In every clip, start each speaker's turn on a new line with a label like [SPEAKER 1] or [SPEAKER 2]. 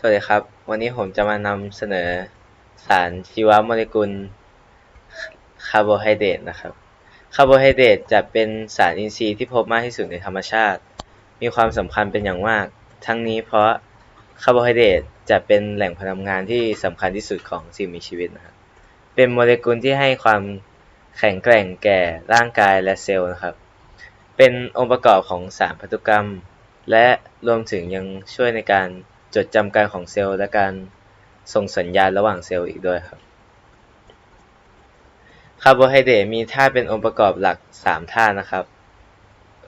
[SPEAKER 1] สวัสดีครับ วันนี้ผมจะมานำเสนอสารชีวโมเลกุลคาร์โบไฮเดรตนะครับ คาร์โบไฮเดรตจะเป็นสารอินทรีย์ที่พบมากที่สุดในธรรมชาติ มีความสำคัญเป็นอย่างมาก ทั้งนี้เพราะคาร์โบไฮเดรตจะเป็นแหล่งพลังงานที่สำคัญที่สุดของสิ่งมีชีวิตนะครับ เป็นโมเลกุลที่ให้ความแข็งแกร่งแก่ร่างกายและเซลล์นะครับ เป็นองค์ประกอบของสารพันธุกรรม และรวมถึงยังช่วยในการ จดจำการของเซลล์และการส่งสัญญาณระหว่างเซลล์อีกด้วยครับ คาร์โบไฮเดรตมีธาตุเป็นองค์ประกอบหลัก 3 ธาตุนะครับ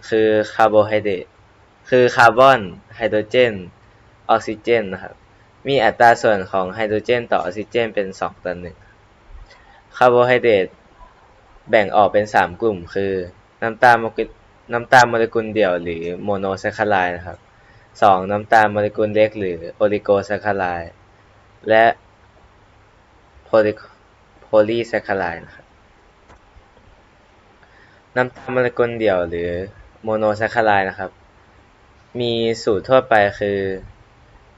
[SPEAKER 1] คือคาร์โบไฮเดรตคือคาร์บอนไฮโดรเจน ออกซิเจนนะครับ มีอัตราส่วนของไฮโดรเจนต่อออกซิเจนเป็น 2 ต่อ 1 คาร์โบไฮเดรตแบ่งออกเป็น 3 กลุ่ม คือ น้ำตาลโมเลกุลน้ำตาลโมเลกุลเดี่ยวหรือโมโนแซคคาไรด์นะครับ สองน้ำตาลโมเลกุลเล็กหรือโอลิโกแซคคาไรด์และโพลิโพลีแซคคาไรด์นะครับน้ำตาลโมเลกุลเดี่ยวหรือโมโนแซคคาไรด์นะครับ มีสูตรทั่วไปคือ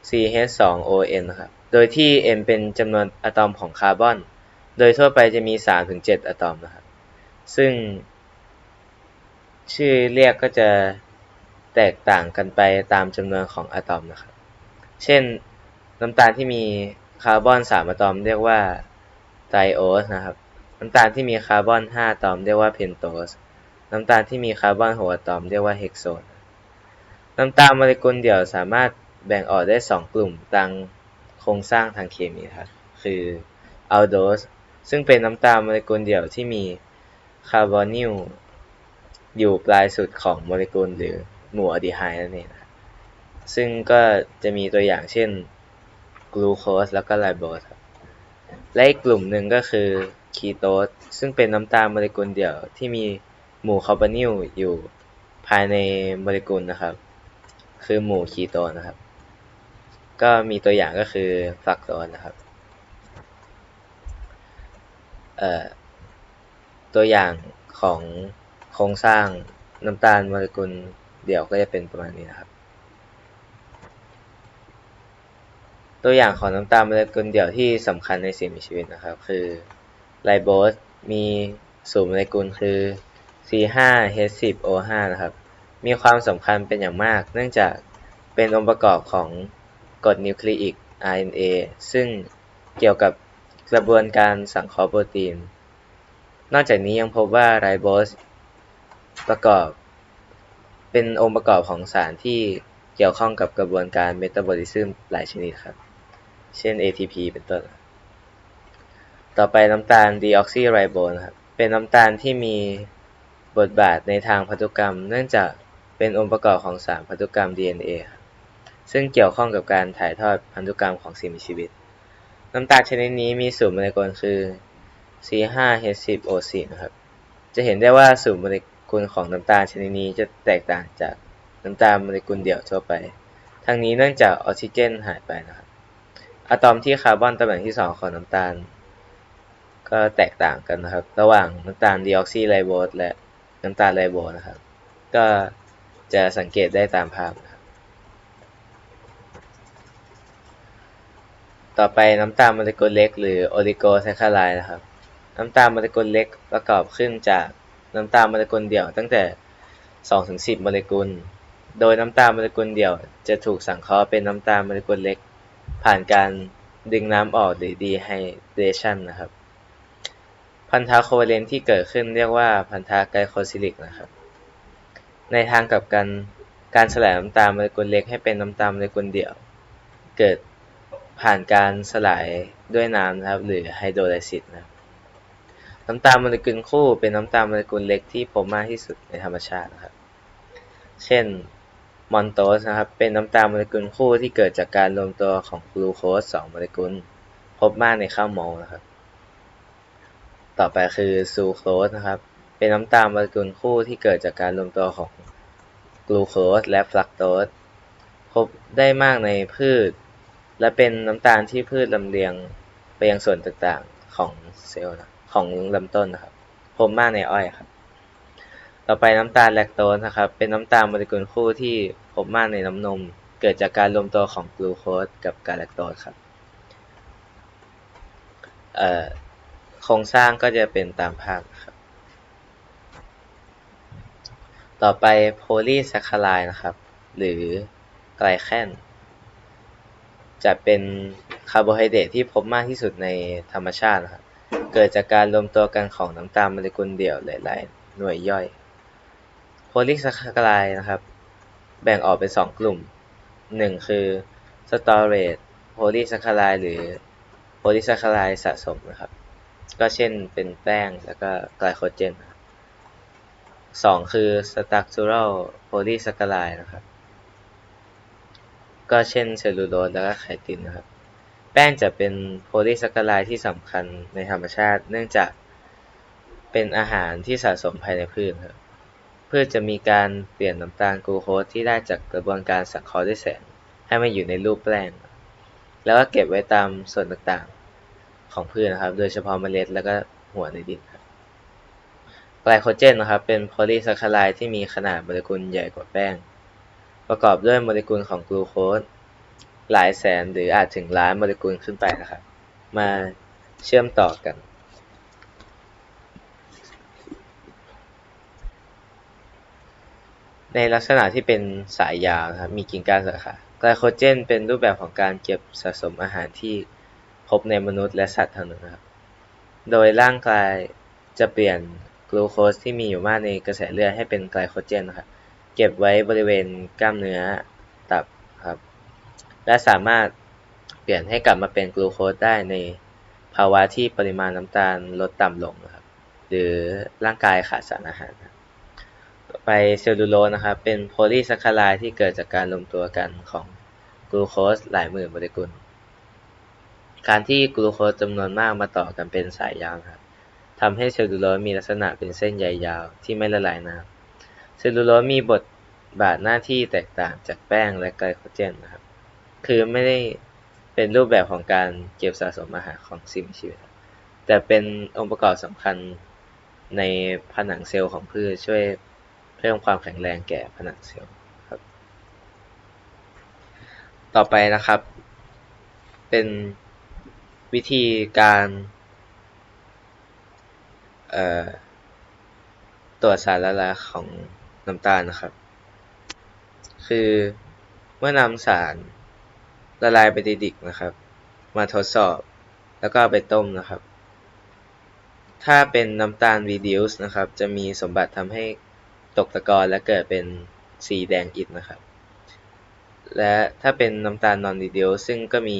[SPEAKER 1] CH2ON นะครับ โดยที่ N เป็นจำนวนอะตอมของคาร์บอน โดยทั่วไปจะมี 3-7 อะตอมนะครับ ซึ่งชื่อเรียกก็จะ แตกต่างกันไปตามจำนวนของอะตอมนะครับ เช่นน้ำตาลที่มีคาร์บอน3อะตอมเรียกว่าไทโอสนะครับ น้ำตาลที่มีคาร์บอน5อะตอมเรียกว่าเพนโตสน้ำตาลที่มีคาร์บอน6อะตอมเรียกว่าเฮกโซน น้ำตาลโมเลกุลเดี่ยวสามารถแบ่งออกได้ 2 กลุ่มตามโครงสร้างทางเคมีครับ คืออัลโดสซึ่งเป็นน้ำตาลโมเลกุลเดี่ยวที่มีคาร์บอนิลอยู่ปลายสุดของโมเลกุลหรือ หมู่อะดีไฮด์นั่นเองนะซึ่งก็จะมีตัวอย่างเช่นกลูโคสแล้วก็ไลโบสครับและอีกกลุ่มหนึ่งก็คือคีโตสซึ่งเป็นน้ำตาลโมเลกุลเดี่ยวที่มีหมู่คาร์บอนิลอยู่ภายในโมเลกุลนะครับ คือหมู่คีโตนะครับ ก็มีตัวอย่างก็คือฟลักโตสนะครับเอ่อตัวอย่างของโครงสร้างน้ำตาลโมเลกุล เดี่ยวก็จะเป็นประมาณนี้นะครับ ตัวอย่างของน้ำตาลโมเลกุลเดี่ยวที่สำคัญในสิ่งมีชีวิตนะครับ คือไลโบสมีสูตรโมเลกุลคือ C5H10O5 นะครับ มีความสำคัญเป็นอย่างมาก เนื่องจากเป็นองค์ประกอบของกรดนิวคลีอิก RNA ซึ่งเกี่ยวกับกระบวนการสังเคราะห์โปรตีน นอกจากนี้ยังพบว่าไรโบสประกอบ เป็นองค์ประกอบของสารที่เกี่ยวข้องกับกระบวนการเมตาบอลิซึมหลายชนิดครับ เช่น ATP เป็นต้น ต่อไปน้ำตาลดีออกซิไรโบนะครับ เป็นน้ำตาลที่มีบทบาทในทางพันธุกรรม เนื่องจากเป็นองค์ประกอบของสารพันธุกรรม DNA ซึ่งเกี่ยวข้องกับการถ่ายทอดพันธุกรรมของสิ่งมีชีวิต น้ำตาลชนิดนี้มีสูตรโมเลกุลคือ C5H10O4 นะครับ จะเห็นได้ว่าสูตรโมเลกุล ของน้ำตาลชนิดนี้จะแตกต่างจากน้ำตาลโมเลกุลเดี่ยวทั่วไป ทั้งนี้เนื่องจากออกซิเจนหายไปนะครับ อะตอมที่คาร์บอนตำแหน่งที่ 2 ของน้ำตาล ก็แตกต่างกันนะครับ ระหว่างน้ำตาลดีออกซิไรโบสและน้ำตาลไรโบสนะครับ ก็จะสังเกตได้ตามภาพนะครับต่อไปน้ำตาลโมเลกุลเล็กหรือโอลิโกแซคคาไรด์นะครับ น้ำตาลโมเลกุลเล็กประกอบขึ้นจาก น้ำตาลโมเลกุลเดี่ยวตั้งแต่ 2-10 โมเลกุล โดยน้ำตาลโมเลกุลเดี่ยวจะถูกสังเคราะห์เป็นน้ำตาลโมเลกุลเล็ก ผ่านการดึงน้ำออกหรือดีไฮเดรชันนะครับ พันธะโคเวเลนที่เกิดขึ้นเรียกว่าพันธะไกลโคซิลิกนะครับ ในทางกลับกันการสลายน้ำตาลโมเลกุลเล็กให้เป็นน้ำตาลโมเลกุลเดี่ยว เกิดผ่านการสลายด้วยน้ำนะครับ หรือไฮโดรไลซิสนะครับ น้ำตาลโมเลกุลคู่เป็นน้ำตาลโมเลกุลเล็กที่พบมากที่สุดในธรรมชาตินะครับ เช่นมอนโตสนะครับ เป็นน้ำตาลโมเลกุลคู่ที่เกิดจากการรวมตัวของกลูโคส2โมเลกุล พบมากในข้าวโมนะครับ ต่อไปคือซูโคสนะครับ เป็นน้ำตาลโมเลกุลคู่ที่เกิดจากการรวมตัวของกลูโคสและฟรักโตส พบได้มากในพืช และเป็นน้ำตาลที่พืชลำเลียงไปยังส่วนต่างๆของเซลล์นะ ของลำต้นนะครับพบมากในอ้อยครับ ต่อไปน้ำตาลแลคโตสนะครับ เป็นน้ำตาลโมเลกุลคู่ที่พบมากในน้ำนม เกิดจากการรวมตัวของกลูโคสกับกาแลคโตสครับโครงสร้างก็จะเป็นตามภาพครับ ต่อไปโพลีแซคคาไลนะครับ หรือไกลแคนจะเป็นคาร์โบไฮเดรตที่พบมากที่สุดในธรรมชาตินะครับ เกิดจากการรวมตัวกันของน้ำตาลโมเลกุลเดี่ยวหลาย ๆ หน่วยย่อย โพลีแซคคาไลนะครับ แบ่งออกเป็น 2 กลุ่ม 1 คือสตอเรจโพลีแซคคาไลหรือโพลีแซคคาไลสะสมนะครับ ก็เช่นเป็นแป้งแล้วก็ไกลโคเจนสองคือ structural polysaccharide นะครับ ก็เช่นเซลลูโลสแล้วก็ไขตินนะครับ แป้งจะเป็นโพลีแซคคาไลด์ที่สำคัญในธรรมชาติ เนื่องจากเป็นอาหารที่สะสมภายในพืชครับพืชจะมีการเปลี่ยนน้ำตาลกลูโคสที่ได้จากกระบวนการสังเคราะห์ด้วยแสง ให้มาอยู่ในรูปแป้ง แล้วก็เก็บไว้ตามส่วนต่างๆของพืชนะครับ โดยเฉพาะเมล็ดแล้วก็หัวในดินครับไกลโคเจนนะครับ เป็นโพลีแซคคาไลด์ที่มีขนาดโมเลกุลใหญ่กว่าแป้ง ประกอบด้วยโมเลกุลของกลูโคส หลายแสนหรืออาจถึงล้านโมเลกุลขึ้นไปนะครับ มาเชื่อมต่อกัน ในลักษณะที่เป็นสายยาวนะครับ มีกิ่งก้านสาขาไกลโคเจนเป็นรูปแบบของการเก็บสะสมอาหารที่พบในมนุษย์และสัตว์เท่านั้นครับ โดยร่างกายจะเปลี่ยนกลูโคสที่มีอยู่มากในกระแสเลือดให้เป็นไกลโคเจนนะครับ เก็บไว้บริเวณกล้ามเนื้อตับครับ และสามารถเปลี่ยนให้กลับมาเป็นกลูโคสได้ในภาวะที่ปริมาณน้ำตาลลดต่ำลงนะครับ หรือร่างกายขาดสารอาหารต่อไปเซลลูโลสนะครับ เป็นโพลีแซคคาไลด์ที่เกิดจากการรวมตัวกันของกลูโคสหลายหมื่นโมเลกุล การที่กลูโคสจำนวนมากมาต่อกันเป็นสายยาวครับทำให้เซลลูโลสมีลักษณะเป็นเส้นใยยาวที่ไม่ละลายน้ำเซลลูโลสมีบทบาทหน้าที่แตกต่างจากแป้งและไกลโคเจนนะครับ คือไม่ได้เป็นรูปแบบของการเก็บสะสมอาหารของสิ่งมีชีวิต แต่เป็นองค์ประกอบสำคัญในผนังเซลล์ของพืชช่วยเพิ่มความแข็งแรงแก่ผนังเซลล์ครับ ต่อไปนะครับ เป็นวิธีการตรวจสารละลายของน้ำตาลนะครับ คือเมื่อนำสาร ละลายไปดิกนะครับ มาทดสอบ แล้วก็ไปต้มนะครับ ถ้าเป็นน้ำตาล reduce นะครับ จะมีสมบัติทำให้ตกตะกอนและเกิดเป็นสีแดงอิฐนะครับ และถ้าเป็นน้ำตาล non reduce ซึ่งก็มี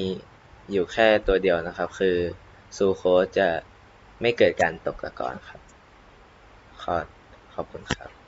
[SPEAKER 1] อยู่แค่ตัวเดียวนะครับ คือซูโคสจะไม่เกิดการตกตะกอนครับ ขอขอบคุณครับ